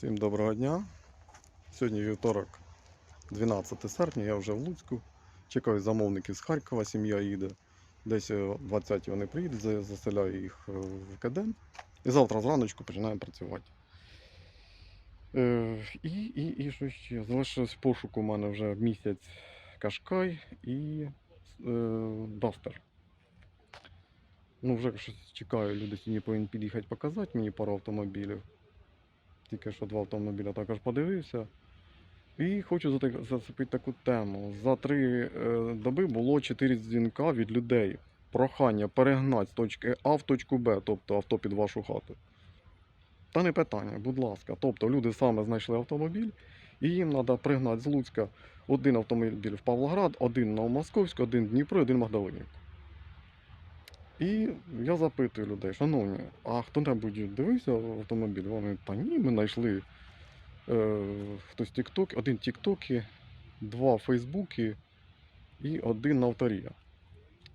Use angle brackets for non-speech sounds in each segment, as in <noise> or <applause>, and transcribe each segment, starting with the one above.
Всім доброго дня. Сьогодні вівторок, 12 серпня, я вже в Луцьку. Чекаю замовників з Харкова, сім'я їде. Десь о 20 вони приїдуть, заселяю їх е, в КДМ. І завтра зраночку починаємо працювати. Е, і, і, і що ще? Залишилось в пошуку у мене вже місяць Кашкай і е, Дастер. Ну, вже щось чекаю, люди сьогодні повинні під'їхати показати мені пару автомобілів. Тільки що два автомобіля також подивився. І хочу зацепити таку тему. За три е, доби було 4 дзвінка від людей. Прохання перегнати з точки А в точку Б, тобто авто під вашу хату. Та не питання, будь ласка. Тобто люди саме знайшли автомобіль, і їм треба пригнати з Луцька один автомобіль в Павлоград, один на Московську, один в Дніпро, один в Магдалинівку. І я запитую людей, шановні, а хто-небудь дивився автомобіль? Вони, та ні, ми знайшли е, хтось тікток, один тіктоки, два фейсбуки і один на авторія.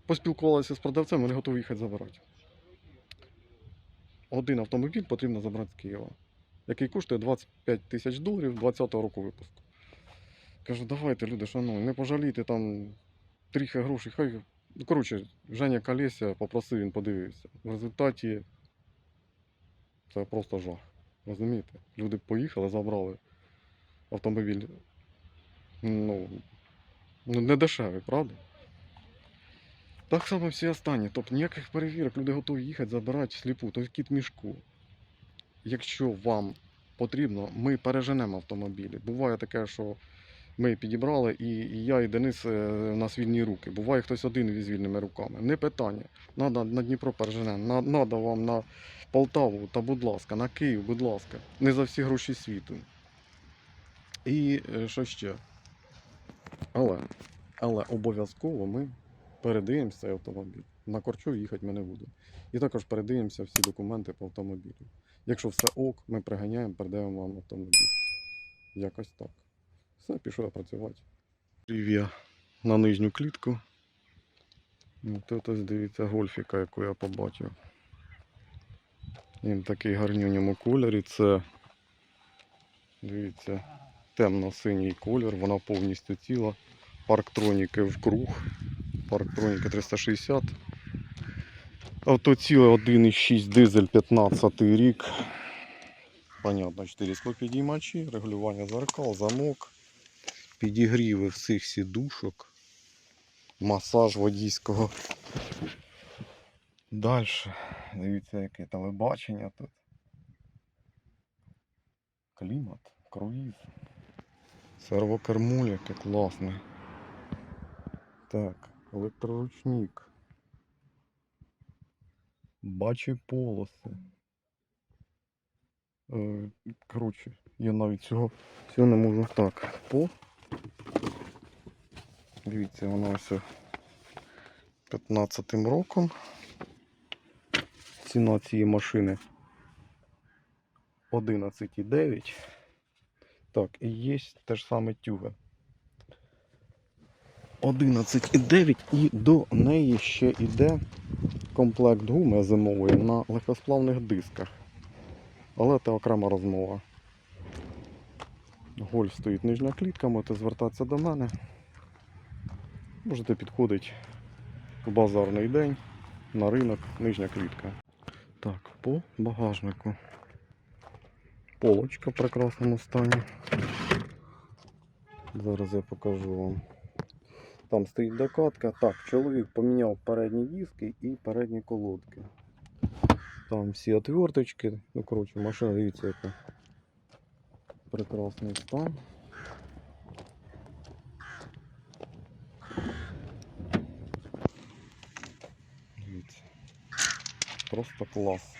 Поспілкувалися з продавцем, вони готові їхати забирати. Один автомобіль потрібно забрати з Києва, який коштує 25 тисяч доларів 20-го року випуску. Кажу, давайте, люди, шановні, не пожалійте там трохи грошей, хай Ну, коротше, Женя Колеся попросив, він подивився. В результаті це просто жах. Розумієте? Люди поїхали, забрали автомобіль. Ну, ну не дешевий, правда? Так само всі останні. Тобто ніяких перевірок, люди готові їхати, забирати сліпу, то кіт мішку. Якщо вам потрібно, ми переженемо автомобілі. Буває таке, що ми підібрали, і, я, і Денис е, у нас вільні руки. Буває хтось один з вільними руками. Не питання. Надо на Дніпро переженемо, на, надо вам на Полтаву, та будь ласка, на Київ, будь ласка. Не за всі гроші світу. І е, що ще? Але, але обов'язково ми передаємо цей автомобіль. На Корчов їхати ми не будемо. І також передаємося всі документи по автомобілю. Якщо все ок, ми приганяємо, передаємо вам автомобіль. Якось так. Все, пішов я працювати. Я на нижню клітку. Ну, Тут ось дивіться гольфіка, яку я побачив. Він такий гарнюньому кольорі. Це, дивіться, темно-синій колір, вона повністю ціла. Парктроніки в круг. Парктроніки 360. Авто ціле 1,6 дизель 15 рік. Понятно, 4 склопідіймачі, регулювання зеркал, замок, підігріви всіх сідушок, масаж водійського. Далі. Дивіться, яке телебачення тут. Клімат, круїз. Сервокерму, яке класне. Так, електроручник. Бачі полоси. Е, коротше, я навіть цього, цього не можу так. По. Дивіться, воно ось 15 роком. Ціна цієї машини 11,9. Так, і є те ж саме тюга. 11,9 і до неї ще йде комплект гуми зимової на легкосплавних дисках. Але це окрема розмова. Гольф стоїть нижня клітка, можете звертатися до мене. Можете підходити в базарний день на ринок, нижня клітка. Так, по багажнику. Полочка в прекрасному стані. Зараз я покажу вам. Там стоїть докатка. Так, чоловік поміняв передні диски і передні колодки. Там всі отверточки. Ну, коротше, машина, дивіться, яка прекрасний стан. Дивіться. Просто клас.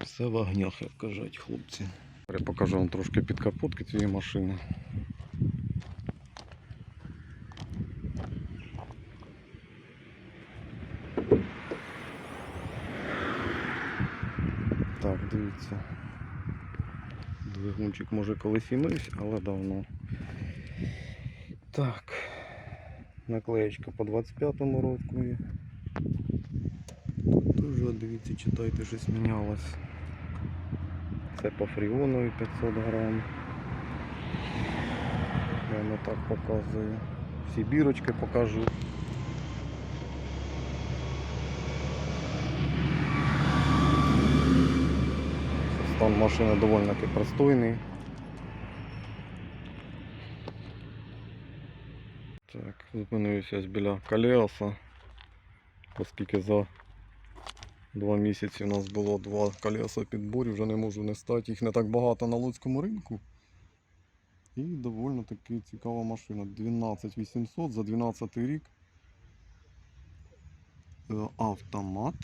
Все в огнях, як кажуть хлопці. Я покажу вам трошки під капотки цієї машини. Так. Двигунчик може колись і мився, але давно. Так. Наклеєчка по 25-му року. є. Теж, дивіться, читайте, щось мінялось. Це по фріонові 500 грам. Я не так показую. Всі бірочки покажу. Стан машини доволі таки пристойний. Так, зупинився біля Каліаса, оскільки за два місяці у нас було два колеса підборів, вже не можу не стати. Їх не так багато на Луцькому ринку. І доволі таки цікава машина. 12800 за 12 рік. Е, Автомат.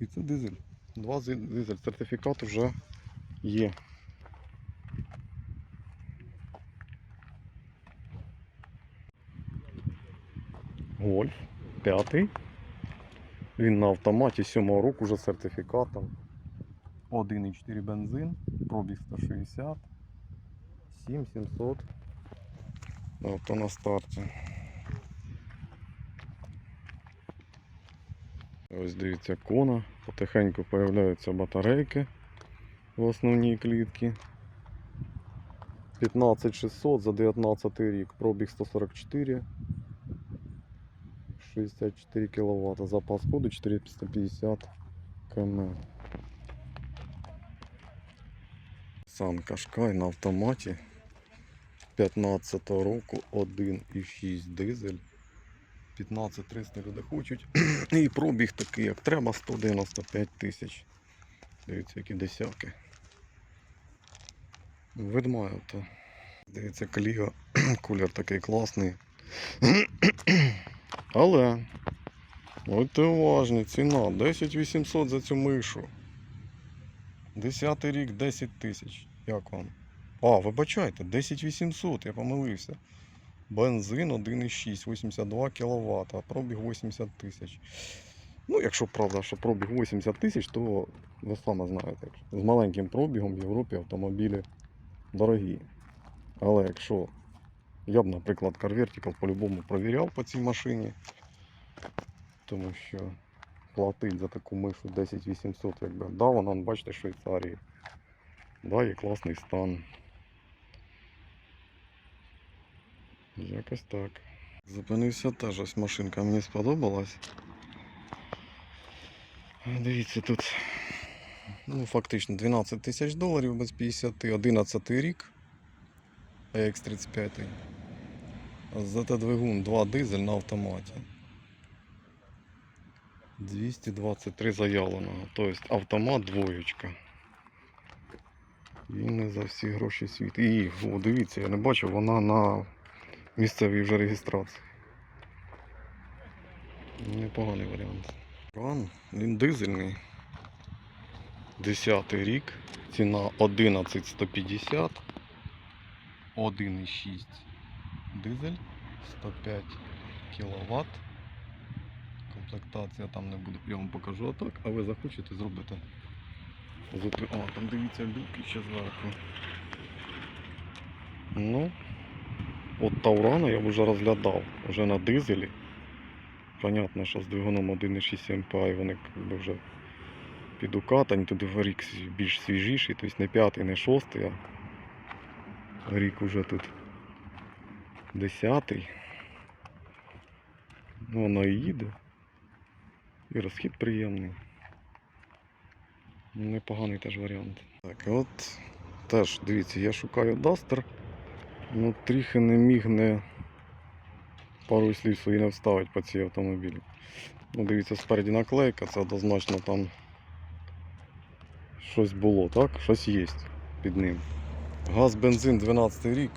І це дизель. Два дизель. Сертифікат вже є. Гольф. П'ятий. Він на автоматі 7 року вже з сертифікатом. 1,4 бензин, пробіг 160, 7700. Авто на старті. Ось дивіться кона, потихеньку появляються батарейки в основній клітці. 15600 за 19 рік, пробіг 144. 64 кВт, запас ходу 450 км. Сан Кашкай на автоматі 15 року 1,6 дизель. 15300 люди хочуть. <clears throat> І пробіг такий, як треба, 195 тисяч. Дивіться, які десятки. Видмає то. Дивіться, коліга, <clears throat> колір такий класний. <clears throat> Але будьте уважні, ціна 10 800 за цю мишу. 10 рік 10 тисяч. Як вам? А, вибачайте, 10 800, я помилився. Бензин 1,6, 82 кВт, пробіг 80 тисяч. Ну, якщо правда, що пробіг 80 тисяч, то ви саме знаєте, з маленьким пробігом в Європі автомобілі дорогі. Але якщо я б, наприклад, Car Vertical по-любому провіряв по цій машині. Тому що платить за таку мишу 10 800, якби. Да, вона, бачите, в Швейцарії. Да, є класний стан. Якось так. Зупинився теж ось машинка, мені сподобалась. Дивіться, тут ну, фактично 12 тисяч доларів без 50, 11 рік. AX35. ЗТ двигун 2 дизель на автоматі. 223 заявленого. Тобто автомат двоєчка. І не за всі гроші світ. І, о, дивіться, я не бачив, вона на місцевій вже реєстрації. Непоганий варіант. Ран, він дизельний. 10 рік. Ціна 11150. 1,6 дизель, 105 кВт. Комплектація там не буде, я вам покажу отак, а ви захочете зробити. А, там дивіться люки ще зверху. Ну, от Таурана я вже розглядав, вже на дизелі. Понятно, що з двигуном 1,6 MPI вони вже підукатані, туди рік більш свіжіший, тобто не п'ятий, не шостий, а рік уже тут десятий. Ну, вона і їде. І розхід приємний. Непоганий теж варіант. Так, от теж, дивіться, я шукаю Duster. Ну, трохи не міг не пару слів свої не вставити по цій автомобілі. Ну, дивіться, спереді наклейка, це однозначно там щось було, так? Щось є під ним. Газ, бензин 12 рік.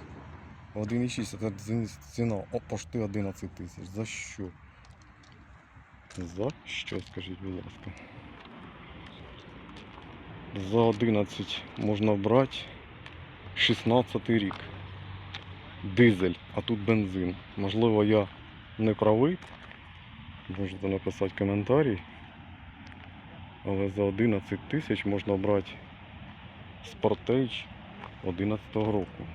1,6 це ці- ціна о, пошти 11 тисяч. За що? За що, скажіть, будь ласка. За 11 можна брати 16 рік. Дизель, а тут бензин. Можливо, я не правий. Можете написати коментарі. Але за 11 тисяч можна брати Sportage 11 року.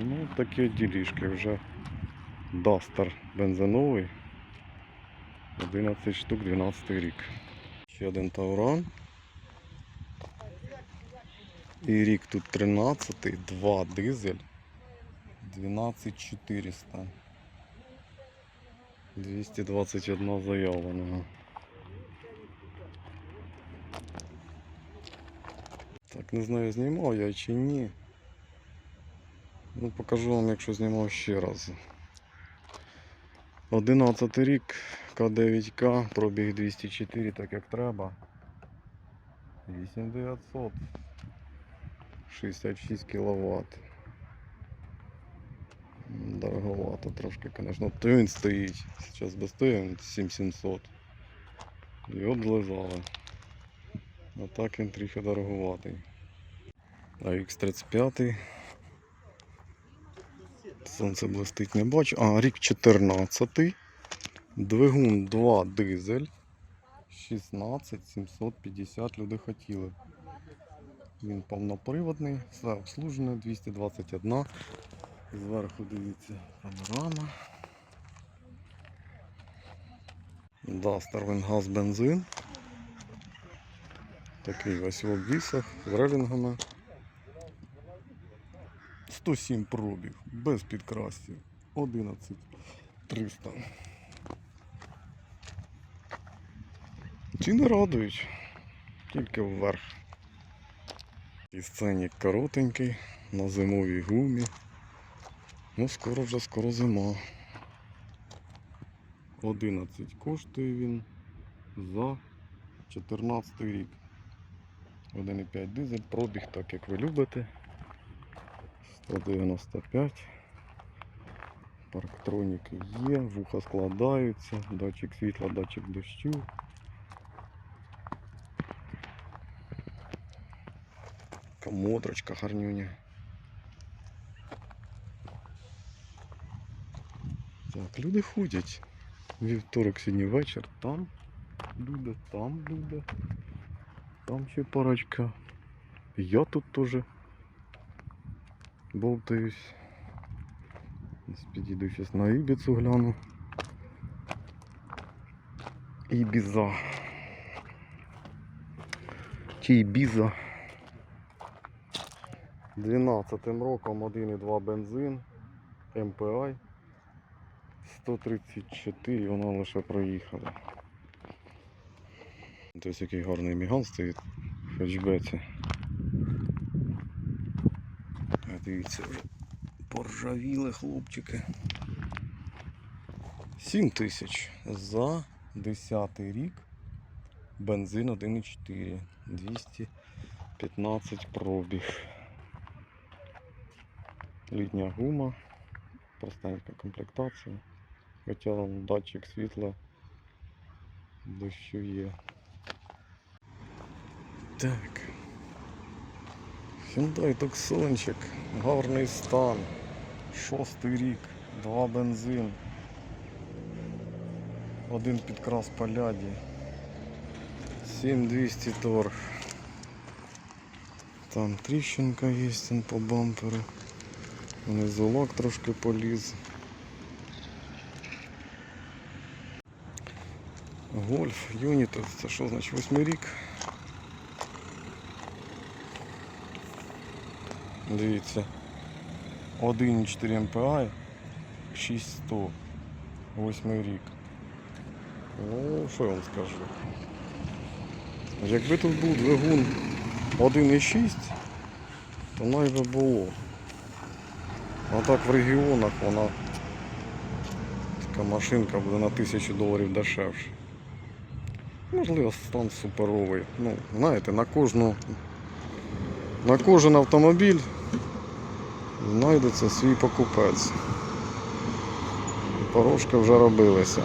Ну, такі ділішки вже Дастер бензиновий. 11 штук, 12 рік. Ще один Тауран. І рік тут 13, 2 дизель. 12400. 221 заявленого. Так, не знаю, знімав я чи ні. Ну, покажу вам, якщо знімав ще раз. 11 рік, К9К, пробіг 204, так як треба. 8900. 66 кВт. Дороговато трошки, звісно. То він стоїть. Зараз би стоїв 7700. І от злизали. А так він трохи дороговатий. А X35. Сонце блистить не бачу. А, рік 14. Двигун 2 дизель. 16 750 люди хотіли. Він повноприводний, все обслужене, 221. Зверху дивіться панорама. Дастер газ бензин. Такий ось в обвісах з релінгами. 107 пробіг, без підкрасів. 11 300. Ціни радують, тільки вверх. І сценік коротенький, на зимовій гумі. Ну, скоро вже скоро зима. 11 коштує він за 14 рік. 1,5 дизель, пробіг так як ви любите. 195. Парктроніки є, вуха складаються, датчик світла, датчик дощу. Комодрочка гарнюня. Так, люди ходять. Вівторок сьогодні вечір. Там люди, там люди. Там ще парочка. Я тут теж болтаюсь. Ось Підійду зараз на Ібіцу гляну. Ібіза. Чи Ібіза. 12 роком 1,2 бензин. MPI. 134 вона лише проїхала. Ось який гарний міган стоїть в хетчбеці. Дивіться вже поржавіли хлопчики. 7 тисяч за 10 рік. Бензин 1,4. 215 пробіг. Літня гума. Простенька комплектація. Хоча датчик світла дощу є. Так. Hyundai Tucsonчик, гарний стан. Шостий рік, два бензин. Один підкрас паляді. 7200 торг. Там тріщинка є по бамперу. Внизу лак трошки поліз. Гольф, юніт, це що значить восьмий рік? Дивіться. 1,4 MPI 6100. Восьмий рік. Ну, що я вам скажу? Якби тут був двигун 1,6, то навіть було. А так в регіонах вона така машинка буде на тисячу доларів дешевше. Можливо, стан суперовий. Ну, знаєте, на кожну на кожен автомобіль знайдеться свій покупець. Порошки вже робилися.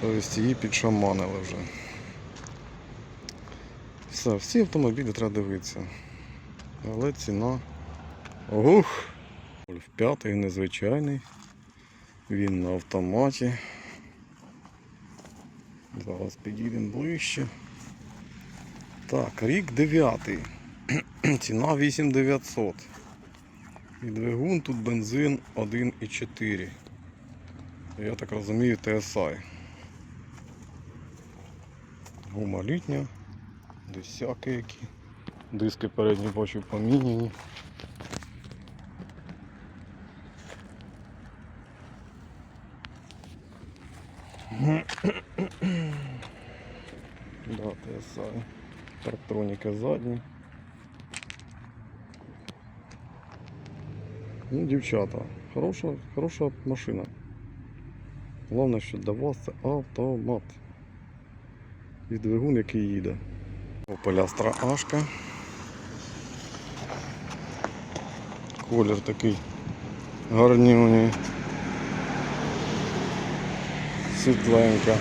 Тобто її підшаманили вже. Все, всі автомобілі треба дивитися. Але ціна. Ух! Гольф п'ятий незвичайний. Він на автоматі. Зараз підійдемо ближче. Так, рік 9. <clears throat> Ціна 8900. І двигун тут бензин 1,4. Я так розумію, TSI. Гума літня, десяки які. Диски передні бачу поміняні. Да, TSI. Парктроніки задні. Ну, дівчата, хороша, хороша машина. Головне, що для вас це автомат. І двигун, який їде. Opel Ашка. Колір такий гарнюний. Світленька.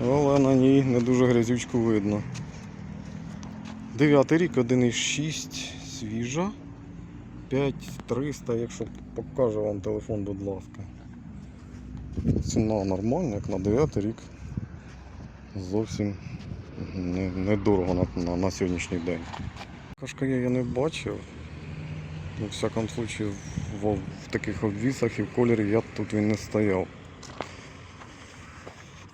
Але на ній не дуже грязючку видно. Дев'ятий рік, 1,6 свіжа. 5300, якщо покаже вам телефон, будь ласка. Ціна нормальна, як на 9 рік. Зовсім не- недорого на, на, на сьогоднішній день. Кашка я, не бачив. В всякому случаю, в, в таких обвісах і в кольорі я тут він не стояв.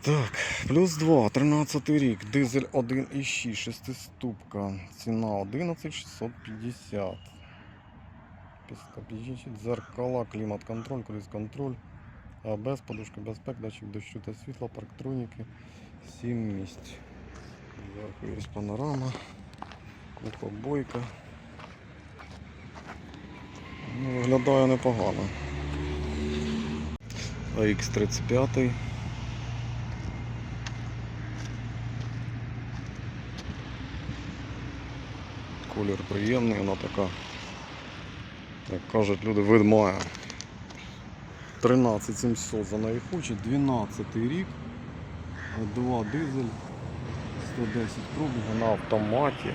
Так, плюс 2, 13 рік, дизель 1,6, 6 ступка, ціна 11650. Підскажіть, зеркала, клімат-контроль, круїз-контроль, АБС, подушка безпеки, датчик дощу та світла, парктроніки, 7 місць. Зверху є панорама, побойка. Ну, виглядає непогано. AX35. Колір приємний, вона така, як кажуть люди, видмає. 13700 за неї хоче, 12 рік, 2 дизель, 110 пробігу на автоматі.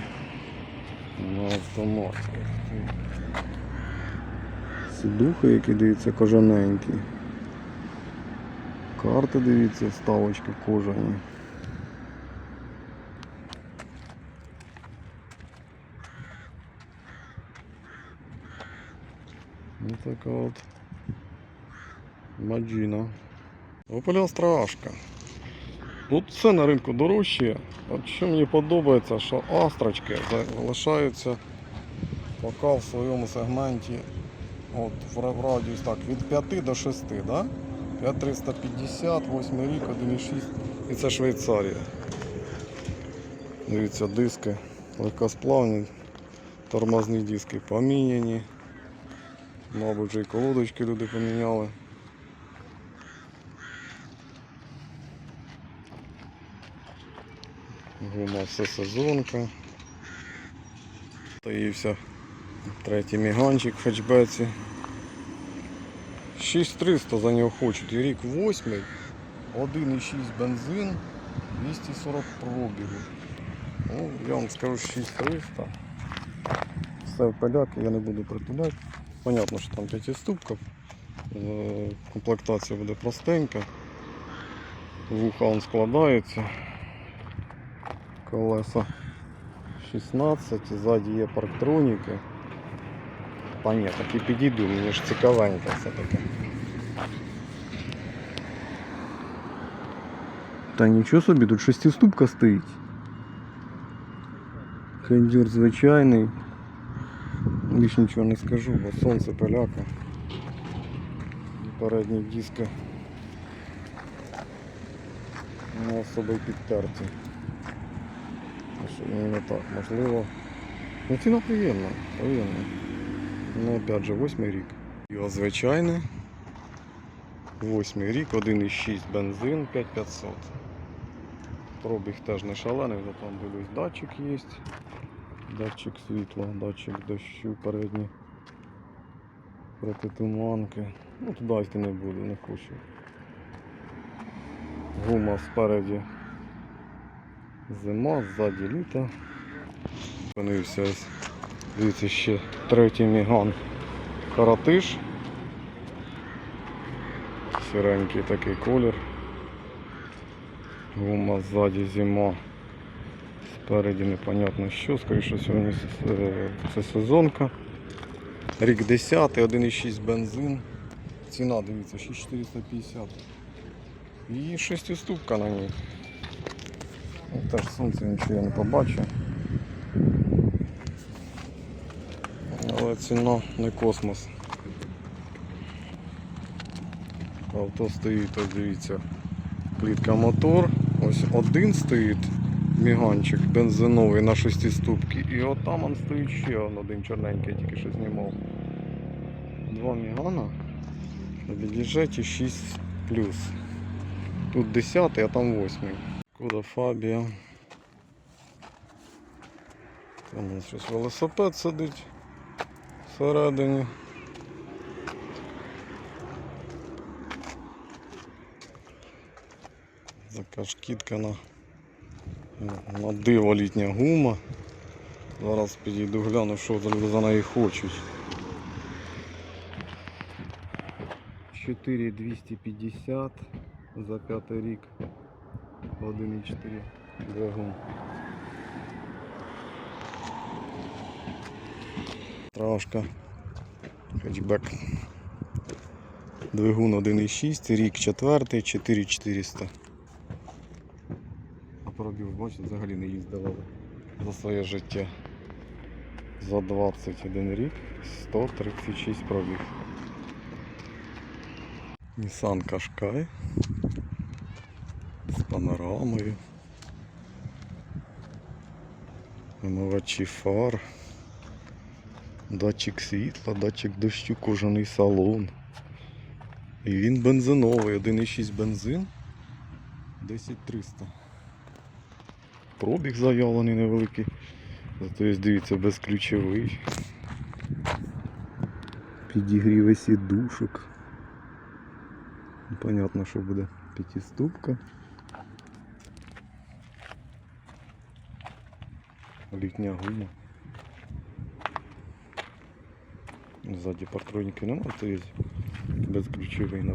На автоматі. Сідухи, які дивіться, кожаненькі. Карти дивіться, вставочки кожані. Ось така от Маджіна. Opel страшка. Тут все на ринку дорожче. От що мені подобається, що астрочки залишаються поки в своєму сегменті от, в радіус так, від 5 до 6, да? 5350, 8 рік, 1,6 і це Швейцарія. Дивіться, диски легкосплавні, тормозні диски поміняні. Мабуть, вже і колодочки люди поміняли. Гума все сезонка. Таївся третій міганчик в хетчбеці. 6300 за нього хочуть. І рік 8, 1,6 бензин, 240 пробігу. Ну, я вам скажу 6300. Все в поляки, я не буду притуляти. Понятно, що там п'ятиступка. Е, Комплектація буде простенька. Вуха он складається. Колеса 16, ззаді є парктроніки. Та ні, так і підійду, мені ж цікавенько все-таки. Та нічого собі, тут шестиступка стоїть. Кондюр звичайний. Більш нічого не скажу, бо сонце поляка. Передні диски не особо підтерті. Не так, можливо. Ну ціна приємна, приємна. Ну опять же, восьмий рік. Його звичайний. Восьмий рік, 1,6 бензин, 5500. Пробіг теж не шалений, вже там дивлюсь, датчик є. Датчик світла, датчик дощу передній. Протитуманки. Ну туди йти не буду, не хочу. Гума спереді зима, ззаді літо. Зупинився ось. Дивіться ще третій міган. Каратиш. Сіренький такий колір. Гума ззаді зима. Спереді непонятно що, скоріше сьогодні е, це сезонка. Рік 10, 1,6 бензин. Ціна, дивіться, 6450. І шестиступка на ній. Теж сонце нічого я не побачу. Але ціна не космос. Авто стоїть, ось дивіться, плітка мотор. Ось один стоїть міганчик бензиновий на шестиступці. І от там он стоїть ще один чорненький, я тільки що знімав. Два мігана на бюджеті 6 Тут 10, а там 8. Кода Фабія. Там нас щось велосипед сидить всередині. Така шкітка на, на диво літня гума. Зараз підійду гляну, що за неї хочуть. 4250 за п'ятий рік. 1,4 двигун. Травушка. Хетчбек. Двигун 1,6, рік 4, 4400. Бачите, взагалі не їздила за своє життя. За 21 рік 136 пробіг. Nissan Qashqai з панорамою. Омивачі фар. Датчик світла, датчик дощу, кожаний салон. І він бензиновий, 1,6 бензин. 10300. Пробіг заявлений невеликий. Зато є, дивіться, безключовий. Підігріви сідушок. Понятно, що буде п'ятиступка. Літня гума. Ззаді патроніки немає, то є безключовий на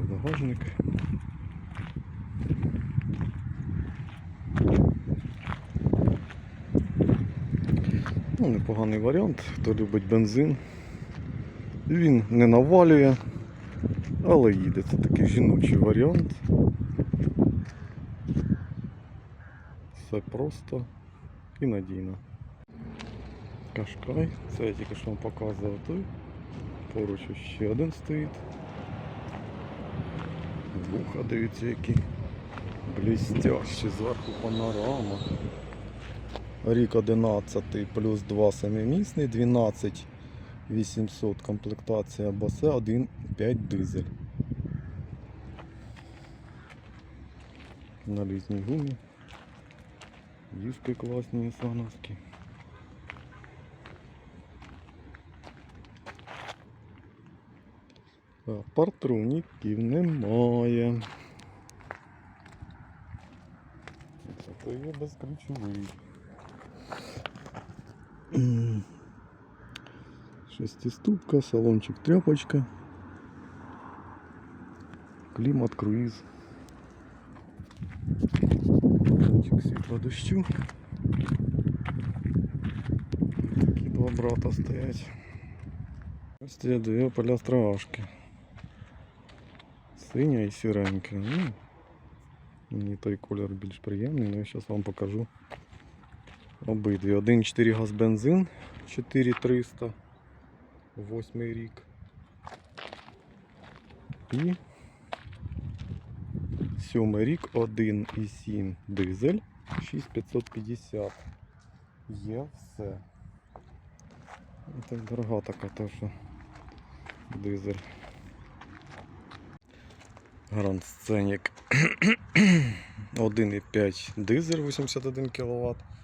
Ну, непоганий варіант, хто любить бензин. Він не навалює, але їде. Це такий жіночий варіант. Все просто і надійно. Кашкай, це я тільки що вам показував той. Поруч ще один стоїть. Вуха, дивіться, які блістящі, зверху панорама. Рік 11 плюс 2 семимісний, 12 800 комплектація босе 1.5 дизель. На літній гумі. Дівки класні сановські. А Партроніків немає. Це є безключовий. М. Шестиступка, салончик тряпочка. Клімат, круїз. Датчик світла дощу. Такі два брата стоять. Ось ці дві полястравашки. Синя і сіренька. Ну, мені той колір більш приємний, але я зараз вам покажу Обидві. 1,4 газ бензин 4300. Восьмий рік. І сьомий рік 1,7 дизель 6550. Є все. Це дорога така теж дизель. Гранд Сценік 1,5 дизель 81 кВт.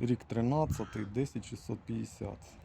Рік 13, 10650.